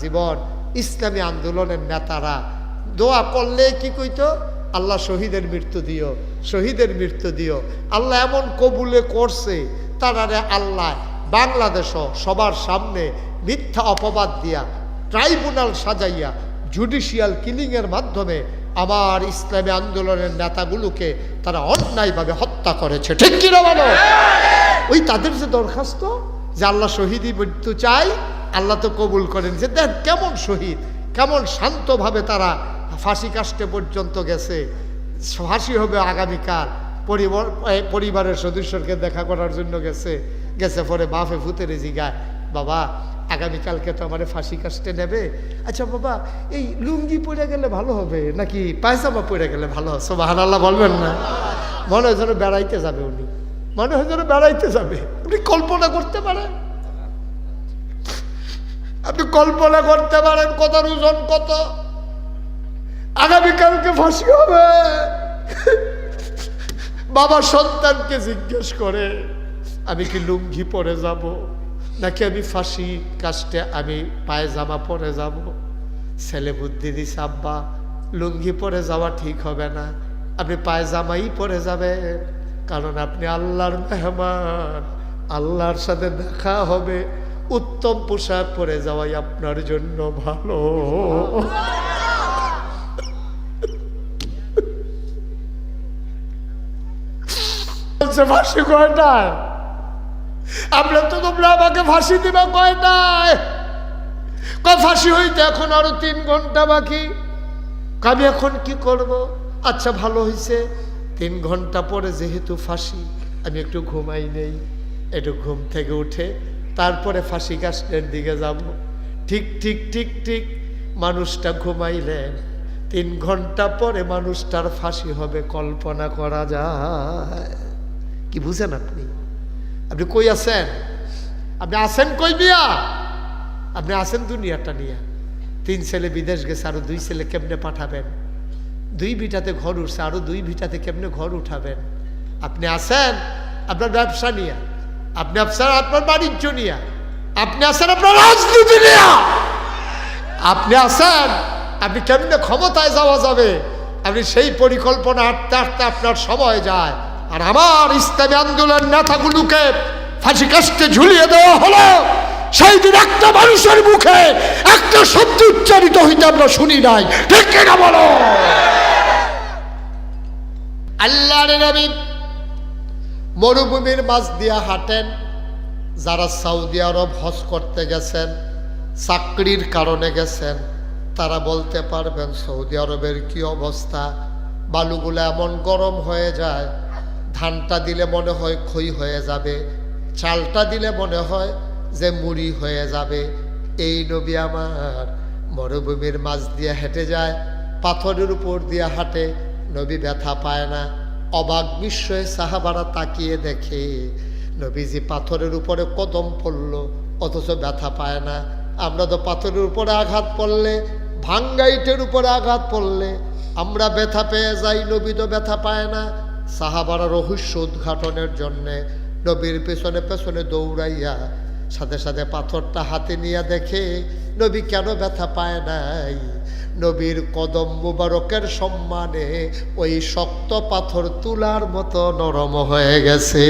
জীবন ইসলামী আন্দোলনের নেতারা। দোয়া করলে কি কইতো? আল্লাহ শহীদের মৃত্যু দিও শহীদের মৃত্যু দিও। আল্লাহ এমন কবুলে করছে তারারে আল্লাহ বাংলাদেশ সবার সামনে মিথ্যা অপবাদ দিয়া ট্রাইব্যুনাল সাজাইয়া জুডিশিয়াল কিলিংয়ের মাধ্যমে আমার ইসলামী আন্দোলনের নেতাগুলোকে তারা অন্যায়ভাবে হত্যা করেছে। ঠিক কিনা বলো? ওই তাদের যে দরখাস্ত যে আল্লাহ শহীদই মৃত্যু চাই আল্লাহ তো কবুল করেন যে দেখ কেমন শহীদ, কেমন শান্তভাবে তারা ফাঁসি কাস্টে পর্যন্ত গেছে, ফাঁসি হবে আগামীকাল, পরিবার পরিবারের সদস্যকে দেখা করার জন্য গেছে গেছে পরে বাফে ভূতের জিগায়, বাবা, আগামীকালকে তো আমার ফাঁসি কাস্টে নেবে। আচ্ছা বাবা, এই লুঙ্গি পরে গেলে ভালো হবে নাকি পায়জামা পরে গেলে ভালো হবে? সোবাহান আল্লাহ বলবেন না। মনে হয় যেন বেড়াইতে যাবে উনি। মনে হয় যেন বেড়াইতে যাবে। উনি কল্পনা করতে পারেন। আপনি কল্পনা করতে পারেন কথার ওজন কত? আগামীকালকে ফাঁসি হবে। বাবা সন্তানকে জিজ্ঞেস করে, আমি কি লুঙ্গি পরে যাব? নাকি আমি ফাঁসি কাস্টে আমি পায়জামা পরে যাব? ছেলে বুদ্ধি দিছে, আব্বা, লুঙ্গি পরে যাওয়া ঠিক হবে না। আপনি পায়জামাই পরে যাবে কারণ আপনি আল্লাহর মেহমান। আল্লাহর সাথে দেখা হবে। উত্তম পোশাক পরে যাওয়াই আপনার জন্য ভালো। ফাঁসি কয়টায়? আমরা তো তোমরা আমাকে ফাঁসি দিবা কয়টায়? কয়, ফাঁসি হইতে এখন আরও তিন ঘণ্টা বাকি। আমি এখন কি করব? আচ্ছা ভালো হয়েছে তিন ঘণ্টা পরে যেহেতু ফাঁসি, আমি একটু ঘুমাই নেই। একটু ঘুম থেকে উঠে তারপরে ফাঁসি গাছের দিকে যাব। ঠিক ঠিক ঠিক ঠিক, মানুষটা ঘুমাইলেন। তিন ঘণ্টা পরে মানুষটার ফাঁসি হবে, কল্পনা করা যায়। কি বুঝেন আপনি? আপনি কই আছেন? আপনি আছেন কই বিয়া আপনি আছেন দুনিয়াটা নিয়ে। তিন ছেলে বিদেশ গেছে, আরও দুই ছেলে কেমনে পাঠাবেন? দুই ভিটাতে ঘর উঠছে, আরও দুই ভিটাতে কেমনে ঘর উঠাবেন? আপনি আছেন? আপনার ব্যবসা নিয়ে। আপনি আছেন আপনার বাণিজ্য নিয়ে আপনি আছেন আপনার রাজনীতি নিয়ে। আপনি আছেন, আপনি কেমনে ক্ষমতায় যাওয়া যাবে? আপনি সেই পরিকল্পনা আটতে আটতে আপনার সময় যায়। আর আমার ইসলামী আন্দোলন নেতাগুলোকে ফাঁসি কাস্টে ঝুলিয়ে দেওয়া হলো। সেই দিন একটা মানুষের মুখে একটা শব্দ উচ্চারিত হইতে আমরা শুনি নাই। ঠিক কিনা বলো? আল্লাহর নবী মরুভূমির মাছ দিয়া হাঁটেন, যারা সৌদি আরব হজ করতে গেছেন, চাকরির কারণে গেছেন, তারা বলতে পারবেন, সৌদি আরবের কি অবস্থা? বালুগুলো এমন গরম হয়ে যায়, ধানটা দিলে মনে হয় ক্ষয় হয়ে যাবে, চালটা দিলে মনে হয় যে মুড়ি হয়ে যাবে। এই নবী আমার মরুভূমির মাছ দিয়ে হেঁটে যায়, পাথরের উপর দিয়ে হাঁটে, নবী ব্যথা পায় না। অবাক বিস্ময়ে সাহাবারা তাকিয়ে দেখে, নবীজি পাথরের উপরে কদম পড়ল, অথচ ব্যথা পায় না। আমরা তো পাথরের উপরে আঘাত পড়লে ভাঙ্গা ইটের উপরে আঘাত পড়লে, আমরা ব্যথা পেয়ে যাই, নবী তো ব্যথা পায় না। সাহাবারা রহস্য উদ্ঘাটনের জন্যে নবীর পেছনে পেছনে দৌড়াইয়া সাথে সাথে পাথরটা হাতে নিয়ে দেখে, নবী কেন ব্যথা পায় নাই? নবীর কদম মুবারকের সম্মানে ওই শক্ত পাথর তুলার মতো নরম হয়ে গেছে।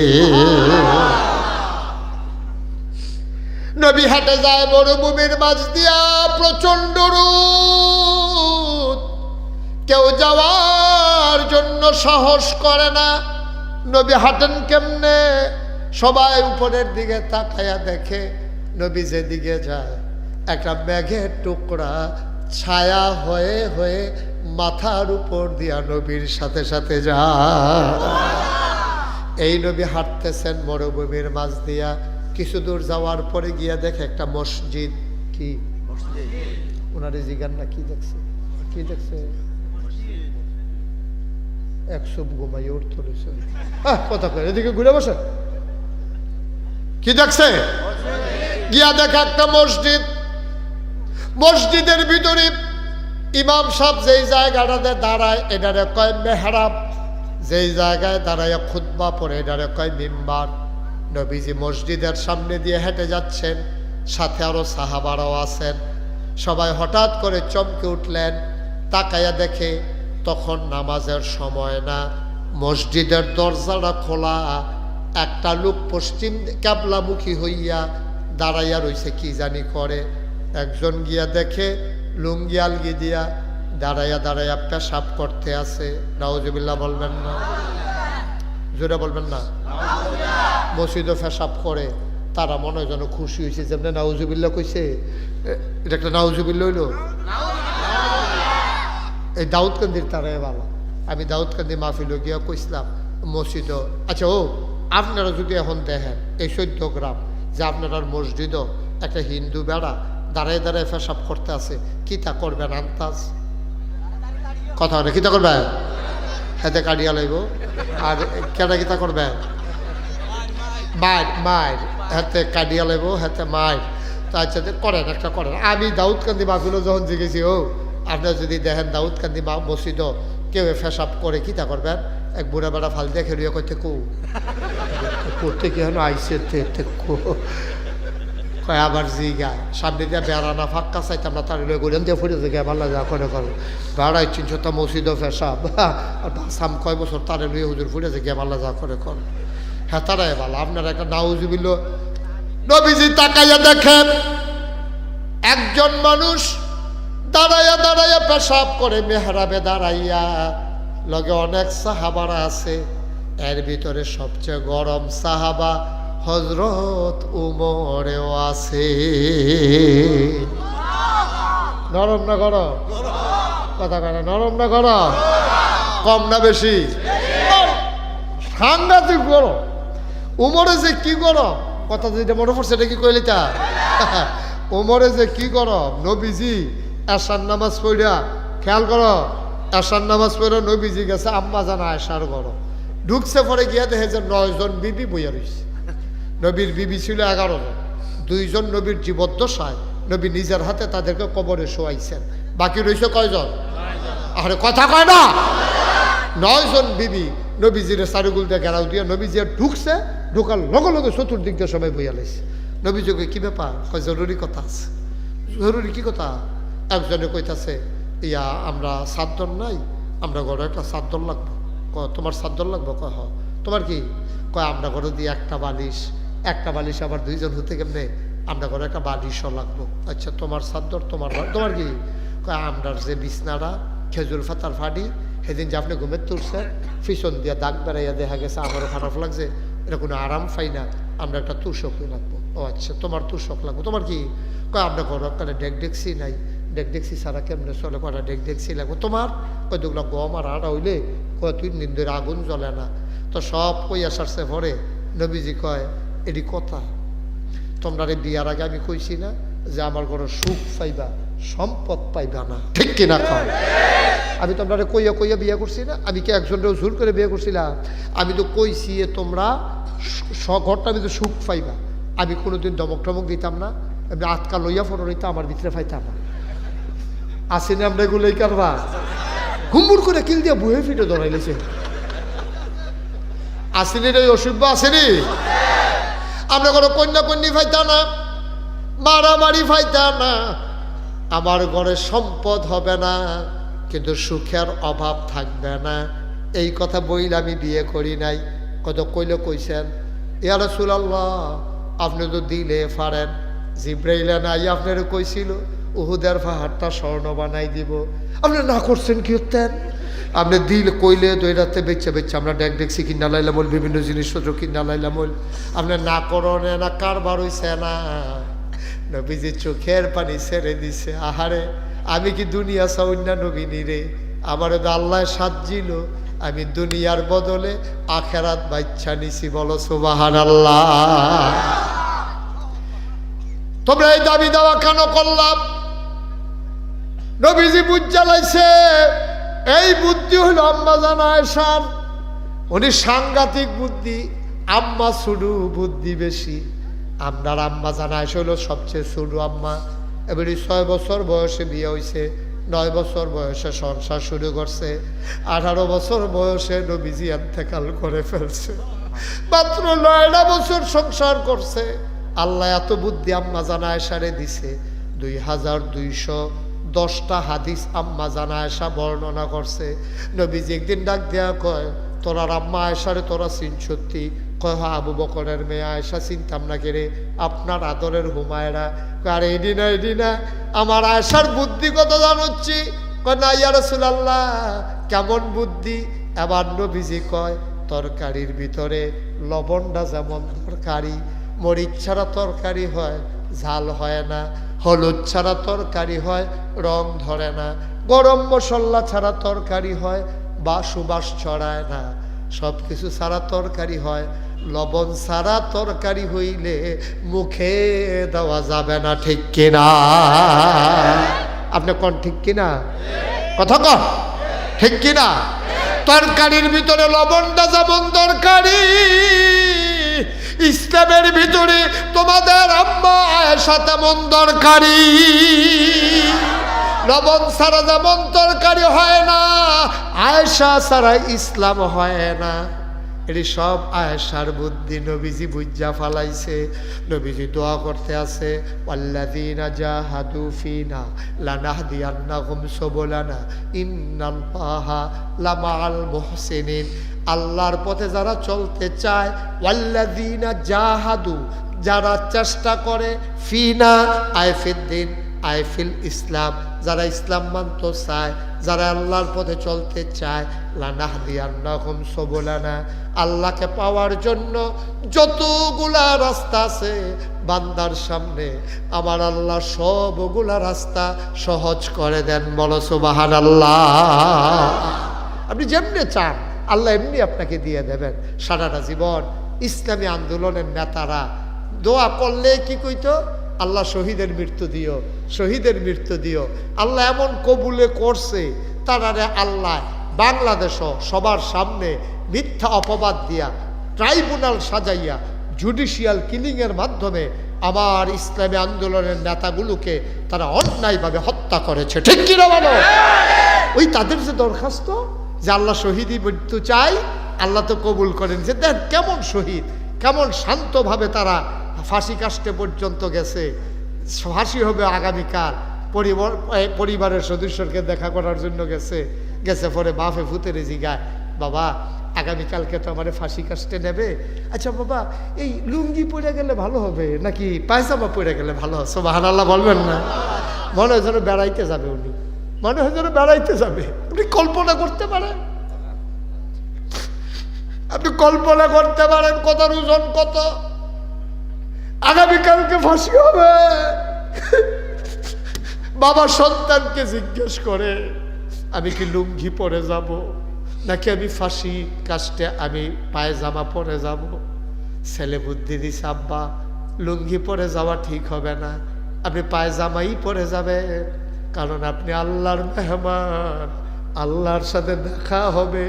নবী হাটে যায় মরুভূমির মাঝ দিয়া প্রচণ্ড রোদ। কেউ যাওয়ার জন্য সাহস করে না। নবী হাঁটেন কেমনে? সবাই উপরের দিকে তাকায়া দেখে নবী যেদিকে যায়, একটা মেঘের টুকরা ছায়া হয়ে হয়ে মাথার উপর দিয়া নবীর সাথে সাথে যা। এই নবী হাঁটতেছেন মরুভূমির মাঝ দিয়া। কিছু দূর যাওয়ার পরে গিয়া দেখে একটা মসজিদ। কি? ওনারে জিগান না কি দেখছে? কি দেখছে? একশো ঘুমাই উঠতে হ্যাঁ কথা কয় এদিকে ঘুরে বসে কি দেখছে? গিয়া দেখে একটা মসজিদ। মসজিদের ভিতরে ইমাম সাহেব যেই জায়গাটাতে দাঁড়ায়, এটারে কয় মেহরাব। যেই জায়গায় দাঁড়ায় খুতবা পরে এটারে কয় মিম্বার। নবীজি মসজিদের সামনে দিয়ে হেঁটে যাচ্ছেন, সাথে আরও সাহাবারাও আছেন। সবাই হঠাৎ করে চমকে উঠলেন, তাকায়া দেখে তখন নামাজের সময় না, মসজিদের দরজাটা খোলা, একটা লোক পশ্চিম ক্যাবলামুখী হইয়া দাঁড়াইয়া রইছে, কি জানি করে। একজন গিয়া দেখে লুঙ্গি আলগি দিয়া দাঁড়াইয়া দাঁড়াইয়া পেশাব করতে আছে। নাউজুবিল্লাহ বলবেন না? জোরে বলবেন না? মসজিদে পেশাব করে, তারা মনে যেন খুশি হয়েছে। যেমনি নাউজুবিল্লা কইছে এটা একটা নাউজুবিল্লা হইল? এই দাউদকান্দির তারাই ভালো। আমি দাউদকান্দি মাহফিল গিয়া কইছিলাম মসজিদও আচ্ছা ও, আপনারা যদি এখন দেখেন, এই চৈদ্য গ্রাম যে আপনার মসজিদও একটা হিন্দু বেড়া দাঁড়ায় দাঁড়ায় পেশাব করতে আছে কিতা করবেন আন্তাজ কথা বলে কিতা করবেন হাতে কাটিয়া লাইব আর কেনা কিতা করবেন মায়ের মায়ের হাতে কাটিয়া লাইব হাতে মায়ের তো আচ্ছা করেন একটা করেন আমি দাউদকান্দি মাহফিলও যখন জিগেছি ও আপনার যদি দেখেন দাউদকান্দি মা মসজিদও কেউ ফেসাব করে কিতা করবেন এক বুড়া বেড়া ফাল দেখে রুয়ে কইতে কু করতে কি হেন আইসে তে তে কু কয়, আবার জি গায় সামনে দিয়ে বেড়ানা ফাঁকা চাইতাম না তার গড়িয়ান দিয়ে ফুটে থেকে ভালো যা করে। করে বেড়াই চিনশো মসজিদও ফেসাব আর সাম কয় বছর তারে লয়ে হুজুর ফুটে থেকে ভালো যা করে করে। হ্যাঁ তারাই ভালো আপনারা একটা নাউজুবিল নবীজি তাকাইয়া দেখেন, একজন মানুষ দাঁড়াইয়া দাঁড়াইয়া পেশাব করে, মেহরাবে দাঁড়াইয়া। লগে অনেক সাহাবারা আছে, এর ভিতরে সবচেয়ে গরম সাহাবা হজরত উমরেও আছে নরম না গরম? কথা কেন নরম না গরম? কম না বেশি? সাংঘাতিক গরম। উমরে যে কি গরম? কথা যেটা মনে পড়ছে, এটা কি কইলি তা উমরে যে কি গরম? নবীজি এসার নামাজ পড়িয়া, খেয়াল করো এসার নামাজ পড়ে নবীজি গেছে আম্মা জানা এসার গরম ঢুকছে পরে গিয়া দেখে যে নয়জন বিবি বইয়া রয়েছে নবীর বিবি ছিল এগারো জন। দুইজন নবীর জীবদ্দশায় নবী নিজের হাতে তাদেরকে কবরে শোয়াইছেন। বাকি রয়েছে কয়জন? আরে কথা কয় না। নয়জন বিবি নবীজির সারুগুল দিয়ে গেরাও দিয়ে নবীজি ঢুকছে, ঢুকার লগে লগে চতুর্দিক দিয়ে সবাই বইয়া লাইছে। নবীজিকে কি ব্যাপার? কয় জরুরি কথা আছে। জরুরি কি কথা? একজনে কইতাছে, ইয়া, আমরা সাতজন নাই, আমরা ঘরে একটা সাতজন লাগবো। তোমার সাতজন লাগবো? কয়, হ। তোমার কি? কয়, আমরা ঘরে দিয়ে একটা বালিশ একটা বালিশ আবার দুইজন হতে কেমনে আমরা ঘরে একটা বালিশও লাগবো। আচ্ছা তোমার সাতজন তোমার তোমার কি? আমরার যে বিছনাটা, খেজুর ফাতার ফাড়ি, সেদিন যে আপনি ঘুমের তুলছেন ফিসন দিয়া দাগ বেড়াইয়া দেখা গেছে, আমারও খারাপ লাগছে, এটা কোনো আরাম পাই না, আমরা একটা তুষকই লাগবো। ও আচ্ছা তোমার তুষক লাগবো, তোমার কি? কয়, আমরা ঘর একটা ডেক ডেকসি নাই, ডেক ডেকসি ছাড়া কেমনে চলে? কটা ডেক ডেকসি লাগবো। তোমার? কয়, দুগুলো গম আর আড়া হইলে, কয়, তুই নিন্দের আগুন জ্বলে না। তো সব কই আসারছে পরে, নবীজি কয় এটি কথা। তোমরা বিয়ার আগে আমি কইছি না যে আমার ঘরে সুখ পাইবা, সম্পদ পাইবা না। ঠিক কিনা খাও আমি তোমরা কইয়া কইয়া বিয়ে করছি না, আমি কি একজনের জোর করে বিয়ে করছিলাম? আমি তো কইছি তোমরা ঘরটা আমি তো সুখ পাইবা। আমি কোনোদিন দমক টমক দিতাম না, আমি আটকা লইয়া ফটো নিতে আমার ভিতরে পাইতাম না। আসেনি আমরা এগুলোই কারবা হুম্বুর করে কিল দিয়ে বুয়ে ফিটে ধরাইলেছে আসেনি রে অসুখ আসেনি? আমরা কোনো কন্যা কন্যি ফাইতা না, মারামারি ফাইতা না। আমার ঘরে সম্পদ হবে না, কিন্তু সুখের অভাব থাকবে না। এই কথা বইলে আমি বিয়ে করি নাই। কত কইলে কইছেন, ইয়া রাসূলুল্লাহ, আপনি তো দিলে ফারেন জিব্রাইলে নাই আপনার কইছিল, উহুদের পাহাড়টা স্বর্ণ বানাই দিব। আপনি না করছেন কি হতেন আপনি দিল কইলে দইরাতে বেচে বেচে আমরা ডেক ডেকছি কিনা লাইলাম বিভিন্ন জিনিসপত্র কিনা লাইলাম আপনি না করনে না কারবার হইছে না। নবীজি চোখের পানি ছেড়ে দিছে। আহারে, আমি কি দুনিয়া সাউন্না নবীনি রে? আমার আল্লাহ সাজিল আমি দুনিয়ার বদলে আখেরাত বাচ্চা নিছি, বলো সুবাহান আল্লাহ তোমরা এই দাবি দাওয়া কেন করলাম? নবীজি বুঝ জ্বালাইছে। এই বুদ্ধি হলো আম্মা জানা এসার উনি সাংঘাতিক বুদ্ধি, আম্মা শুধু বুদ্ধি বেশি। আপনার আম্মা জানা এসে হলো সবচেয়ে ছোট আম্মা। এবারে ছয় বছর বয়সে বিয়ে হয়েছে নয় বছর বয়সে সংসার শুরু করছে, আঠারো বছর বয়সে নবীজি এন্তেকাল করে ফেলছে। মাত্র নয়টা বছর সংসার করছে। আল্লাহ এত বুদ্ধি আম্মা জানা এসারে দিছে, দুই হাজার দুইশো দশটা হাদিস আম্মা জানা আয়সা বর্ণনা করছে। নবীজি একদিন ডাক দেয়া কয়, তোরা আম্মা আয়সারে তোরা চিন সত্যি? কয় হা আবু বকরের মেয়ে আয়সা চিনতাম না কেরে আপনার আদরের হুমায়রা। আর, এডি না এডি না, আমার আয়সার বুদ্ধি কত জানোচ্ছি? কয়, না, ইয়া রসুলাল্লাহ, কেমন বুদ্ধি? এবার নবীজি কয়, তরকারির ভিতরে লবণটা যেমন তরকারি, মরিচ ছাড়া তরকারি হয়, ঝাল হয় না। হলুদ ছাড়া তরকারি হয়, রং ধরে না। গরম মশলা ছাড়া তরকারি হয়, বা সুবাস ছড়ায় না। সব কিছু ছাড়া তরকারি হয়, লবণ ছাড়া তরকারি হইলে মুখে দেওয়া যাবে না, ঠিক কিনা আপনি কোন ঠিক কিনা কথা কন। ঠিক কিনা তরকারির ভিতরে লবণটা যেমন তরকারি ইসলামের ভিতরে তোমাদের আম্মা আয়েশা তেমন দরকারি। লবণ ছাড়া যেমন তরকারি হয় না, আয়েশা ছাড়া ইসলাম হয় না। এটি সব আয়েশার বুদ্ধি, নবীজি বুঝা ফালাইছে। নবীজি দোয়া করতে আছে লামাআল মুহসিনিন। আল্লাহর পথে যারা চলতে চায়, ওয়াল্লাযীনা জাহাদু, যারা চেষ্টা করে, ফিনা আইফিদ্দিন, আইফিল ইসলাম, যারা ইসলাম মানতে চায়, যারা আল্লাহর পথে চলতে চায়, লানাহদিয়ান্নাহুম সুবুলানা। আল্লাহকে পাওয়ার জন্য যতগুলা রাস্তা আছে, বান্দার সামনে আমার আল্লাহ সবগুলা রাস্তা সহজ করে দেন বলো সুবাহান আল্লাহ আপনি যেমনি চান আল্লাহ এমনি আপনাকে দিয়ে দেবেন। সারাটা জীবন ইসলামী আন্দোলনের নেতারা। দোয়া করলে কি কইতো? আল্লাহ শহীদের মৃত্যু দিও শহীদের মৃত্যু দিও। আল্লাহ এমন কবুলে করছে তারারে আল্লাহ বাংলাদেশও সবার সামনে মিথ্যা অপবাদ দিয়া ট্রাইব্যুনাল সাজাইয়া জুডিশিয়াল কিলিংয়ের মাধ্যমে আমার ইসলামী আন্দোলনের নেতাগুলোকে তারা অন্যায়ভাবে হত্যা করেছে। ঠিক কিনা বলো? ওই তাদের যে দরখাস্ত যে আল্লাহ শহীদই মৃত্যু চাই, আল্লাহ তো কবুল করেন। যে দেখ কেমন শহীদ, কেমন শান্তভাবে তারা ফাঁসি কাস্টে পর্যন্ত গেছে। ফাঁসি হবে আগামীকাল, পরিবার পরিবারের সদস্যকে দেখা করার জন্য গেছে। গেছে পরে বাফে ফুতেরে জিগায় বাবা, আগামীকালকে তো আমার ফাঁসি কাস্টে নেবে। আচ্ছা বাবা, এই লুঙ্গি পরে গেলে ভালো হবে নাকি পায়জামা পরে গেলে ভালো সোবাহান আল্লাহ বলবেন না। মনে হয় যেন বেড়াইতে যাবে উনি। মনে হয় যেন বেড়াইতে যাবে। আপনি কল্পনা করতে পারেন। আপনি কল্পনা করতে পারেন কত ওজন কত। আগামীকালকে ফাঁসি হবে। বাবা সন্তানকে জিজ্ঞেস করে, আমি কি লুঙ্গি পরে যাব? নাকি আমি ফাঁসি কাস্টে আমি পায়জামা পরে যাব? ছেলে বুদ্ধি দিছে আব্বা লুঙ্গি পরে যাওয়া ঠিক হবে না। আপনি পায়জামাই পরে যাবেন। কারণ আপনি আল্লাহর মেহমান, আল্লাহর সাথে দেখা হবে,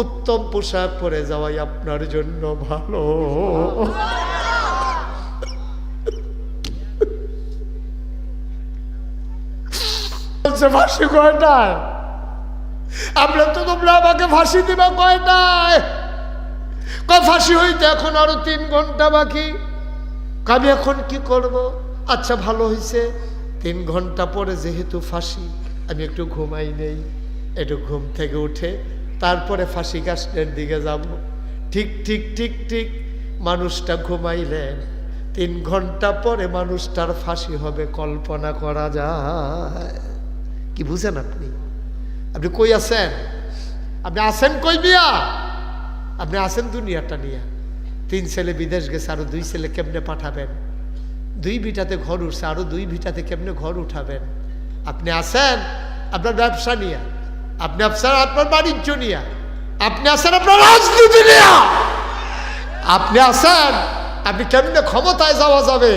উত্তম পোশাক পরে যাওয়াই আপনার জন্য ভালো। ফাঁসি কয়টায়? আমরা তো তোমরা আমাকে ফাঁসি দিবা কয়টায়? কয়, ফাঁসি হইতে এখন আরও তিন ঘণ্টা বাকি। আমি এখন কি করব? আচ্ছা ভালো হয়েছে তিন ঘণ্টা পরে যেহেতু ফাঁসি, আমি একটু ঘুমাই নেই, একটু ঘুম থেকে উঠে তারপরে ফাঁসি গাছের দিকে যাব। ঠিক ঠিক ঠিক ঠিক মানুষটা ঘুমাইলেন। তিন ঘণ্টা পরে মানুষটার ফাঁসি হবে, কল্পনা করা যায়। কি বুঝেন আপনি? আপনি কই আছেন? আপনি আছেন কই বিয়া আপনি আছেন দুনিয়াটা নিয়ে। তিন ছেলে বিদেশ গেছে, আরও দুই ছেলে কেমনে পাঠাবেন? দুই ভিটাতে ঘর উঠছে, আরও দুই ভিটাতে কেমনে ঘর উঠাবেন? আপনি আসেন আপনার ব্যবসা নিয়ে। আপনি আছেন আপনার বাণিজ্য নিয়ে। আপনি আছেন আপনার রাজনীতি নিয়ে। আপনি আসেন আপনি কেমনে ক্ষমতায় যাওয়া যাবে?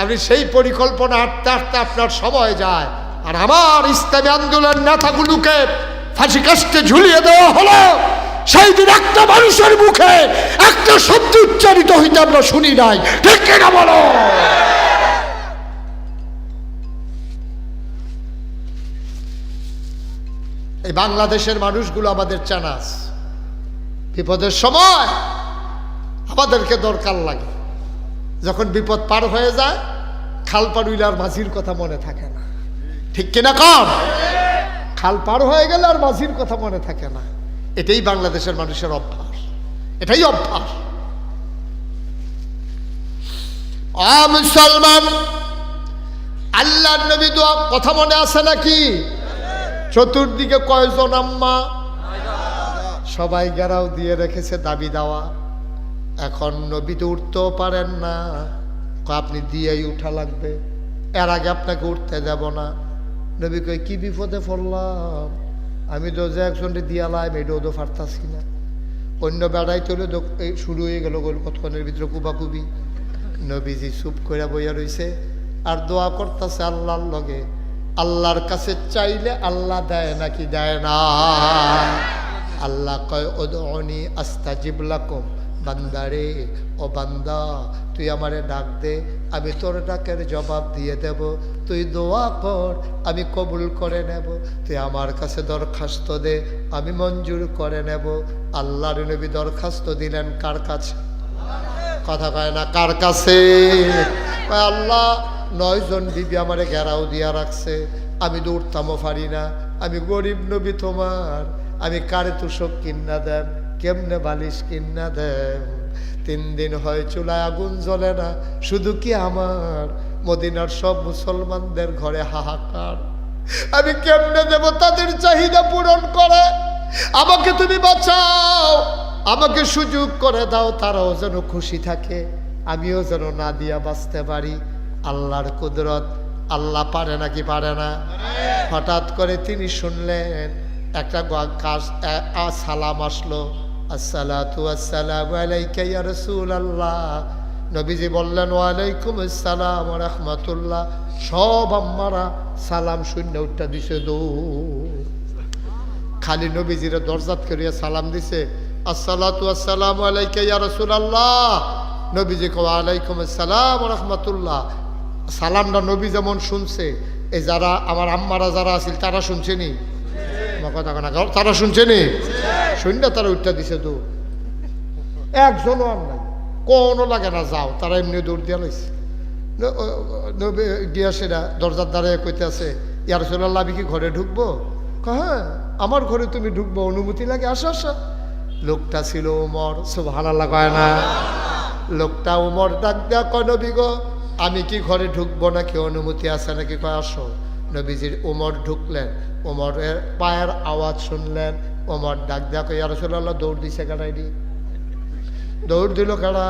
আপনি সেই পরিকল্পনা হাঁটতে হাঁটতে আপনার সময় যায়। আর আমার ইসলামী আন্দোলন নেতাগুলোকে ফাঁসি কাস্টে ঝুলিয়ে দেওয়া হলো। সেই দিন একটা মানুষের মুখে একটা শব্দ উচ্চারিত হইতে আমরা শুনি নাই। ঠিক কিনা বলো? এই বাংলাদেশের মানুষগুলো আমাদের চানাস। বিপদের সময় আমাদেরকে দরকার লাগে। যখন বিপদ পার হয়ে যায়, খাল পার হইলে আর মাঝির কথা মনে থাকে না। ঠিক কিনা কম খাল পার হয়ে গেলে আর মাঝির কথা মনে থাকে না। এটাই বাংলাদেশের মানুষের অভ্যাস। এটাই অভ্যাস। মুসলমান আল্লাহ নবী দোয়া, কথা মনে আছে নাকি? চতুর্দিকে কয়জন আম্মা? সবাই গেরাও দিয়ে রেখেছে দাবি দেওয়া। এখন নবী তো উঠতেও পারেন না। আপনি দিয়েই উঠা লাগবে। এর আগে আপনাকে উঠতে দেব না। নবী কই কি বিপদে পড়লাম? আমি তো যে একজনকে দিয়ালাম, এটাও তো পারতাছি না। অন্য বেড়াই তো শুরু হয়ে গেল গোল কতক্ষণের ভিতরে কুবাকুবি। নবীজি চুপ করে বইয়া রইছে। আর দোয়া করতেছে আল্লাহর লগে। আল্লাহর কাছে চাইলে আল্লাহ দেয় নাকি দেয় না? আল্লাহ কয় ওদনি আস্তাজিব লাকুম, বান্দারে, ও বান্দা, তুই আমারে ডাক দে, আমি তোর ডাকের জবাব দিয়ে দেব। তুই দোয়া কর, আমি কবুল করে নেব। তুই আমার কাছে দরখাস্ত দে, আমি মঞ্জুর করে নেব। আল্লাহর নবী দরখাস্ত দিলেন কার কাছে? কথা কয় না, কার কাছে? আল্লাহ নয়জন বিবি আমারে ঘেরাও দিয়া রাখছে। আমি তো উঠতামও পারি না। আমি গরিব নবী তোমার। আমি কারে তুষক কিন্না দেন? কেমনে বালিশ কিন্না দেন? তিন দিন হয় চুলায় আগুন জ্বলে না। শুধু কি আমার? মদিনার সব মুসলমানদের ঘরে হাহাকার। আমি কেমনে দেব তাদের চাহিদা পূরণ করে? আমাকে তুমি বাঁচাও। আমাকে সুযোগ করে দাও, তারাও যেন খুশি থাকে। আমিও যেন না দিয়া বাঁচতে পারি। আল্লাহর কুদরত, আল্লাহ পারে নাকি পারে না? হঠাৎ করে তিনি শুনলেন, একটা কাজ সালাম আসলো। আসসালাতু আসসালামু আলাইকা ইয়া রাসূলুল্লাহ। নবীজি বললেন, ওয়ালাইকুম আসসালাম রাহমাতুল্লাহ। সব আম্মারা সালাম শূন্য উঠটা দিছে দৌড় খালি নবীজিরে দরজাত করিয়া সালাম দিছে, আসসালাতু আসসালামু আলাইকা ইয়া রাসূলুল্লাহ। নবীজি কো আলাইকুম আসসালাম রাহমাতুল্লাহ। সালামটা নবী যেমন শুনছে, এই যারা, আমার আম্মারা যারা আছিল, তারা শুনছেনি আমার কনা তারা শুনছেনি শূন্য তারা উঠটা দিছে তো। একজনও আর নাই, কোনো লাগে না যাও, তারা এমনি দৌড় দিয়া লাইছে। ন- নবী গিয়া সেটা দরজার দ্বারে কইতে আছে, ইয়ার সোল্লাহ আমি কি ঘরে ঢুকবো? হ্যাঁ আমার ঘরে তুমি ঢুকবো, অনুমতি লাগে, আসো আসো। লোকটা ছিল উমর সব ভালো লাগায় না। লোকটা উমর ডাক দেয়া কয়, নবী গো আমি কি ঘরে ঢুকবো নাকি অনুমতি আছে নাকি? কয়, আসো। নবীজির উমর ঢুকলেন। উমরের পায়ের আওয়াজ শুনলেন। উমর ডাক দেয়া কয় ইয়ার সোল্লাহ দৌড় দিছে কাটাইনি দৌড় দিল কারা?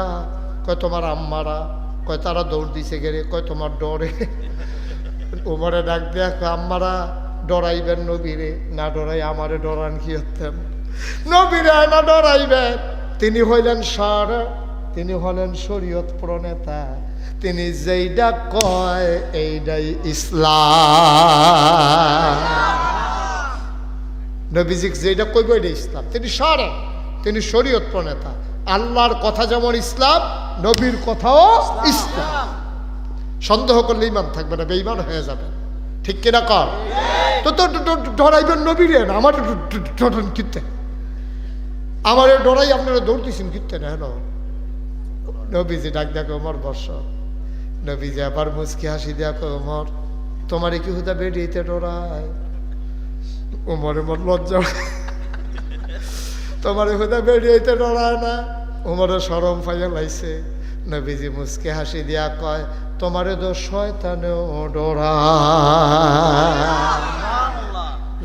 কয়, তোমার আম্মারা। কয়, তারা দৌড় দিছে গেলে কয়, তোমার ডরে। উমরে ডাক কয়, আম্মারা, ডরাইবেন নবীরে না ডরাই, আমারে ডরান কি হতেন নবীরে না ডরাইবেন। তিনি হইলেন সর তিনি হলেন শরীয়ত প্রণেতা। তিনি যেইটা কয় এইটাই ইসলাম। নবীজিক যেটা কইব এটা ইসলাম। তিনি সারা, তিনি শরীয়ত প্রণেতা। আল্লাহর কথা যেমন ইসলাম, নবীর কথাও ইসলাম। সন্দেহ করলে ইমান থাকবে না বেইমান হয়ে যাবে ঠিক কিনা কর তো তো ডরাইবেন নবীরে আমার ডরান কিনতে আমার ডরাই আপনারা দৌড়তেছেন কিনতে না, হেন? নবীজি ডাক দেখো ওমর বর্ষ নবীজি আবার মুসকি হাসি দেখো ওমর তোমার কি হুদা বেরিয়েতে ডরায়? উমরে মোর লজ্জা তোমার হুদা বেরিয়েতে ডরায় না? উমরে সরম ফাইয়া লাইছে। নবীজি মুসকে হাসি দিয়া কয় তোমারে তো শয়তানেও ডরায়।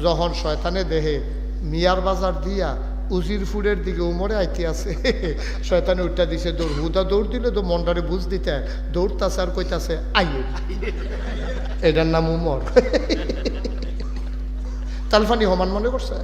যখন শয়তানে দেহে মিয়ার বাজার দিয়া উজির ফুডের দিকে উমরে আইতে আছে। শয়তানে উঠটা দিছে, দৌড়, হুদা দৌড় দিলে তো মন্ডারে বুঝ দিতে দৌড়তাছে আর কইতাছে, আইয়ে এটার নাম উমর। তালফানি হমান মনে করছে?